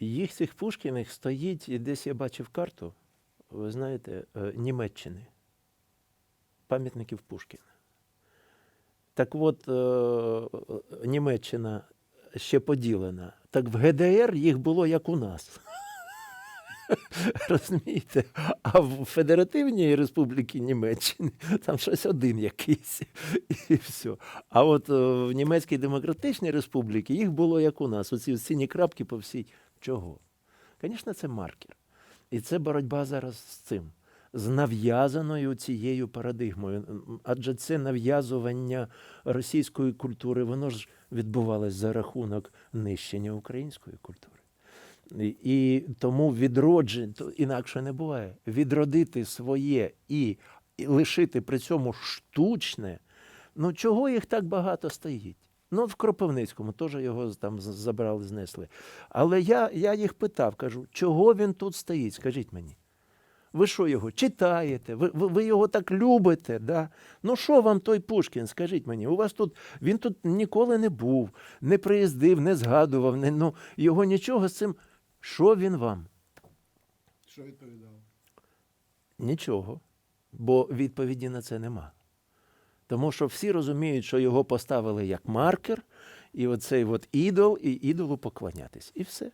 Їх цих Пушкіних стоїть, десь я бачив карту, ви знаєте, е, Німеччини. Пам'ятників Пушкіна. Так от, е, Німеччина ще поділена. Так в ГДР їх було як у нас. Розумієте? А в Федеративній Республіці Німеччини там щось один якийсь. І все. А от е, в Німецькій Демократичній Республіці їх було як у нас. Оці сині крапки по всій. Чого? Звісно, це маркер. І це боротьба зараз з цим, з нав'язаною цією парадигмою. Адже це нав'язування російської культури, воно ж відбувалось за рахунок нищення української культури. І, і тому відродження, то інакше не буває. Відродити своє і, і лишити при цьому штучне. Ну чого їх так багато стоїть? Ну, в Кропивницькому теж його там забрали, знесли. Але я, я їх питав, кажу, чого він тут стоїть? Скажіть мені. Ви що його читаєте? Ви, ви, ви його так любите? Да? Ну що вам той Пушкін? Скажіть мені, у вас тут він тут ніколи не був, не приїздив, не згадував, не, ну, його нічого з цим. Що він вам? Що відповідав? Нічого. Бо відповіді на це нема. Тому що всі розуміють, що його поставили як маркер, і оцей от ідол, і ідолу поклонятись. І все.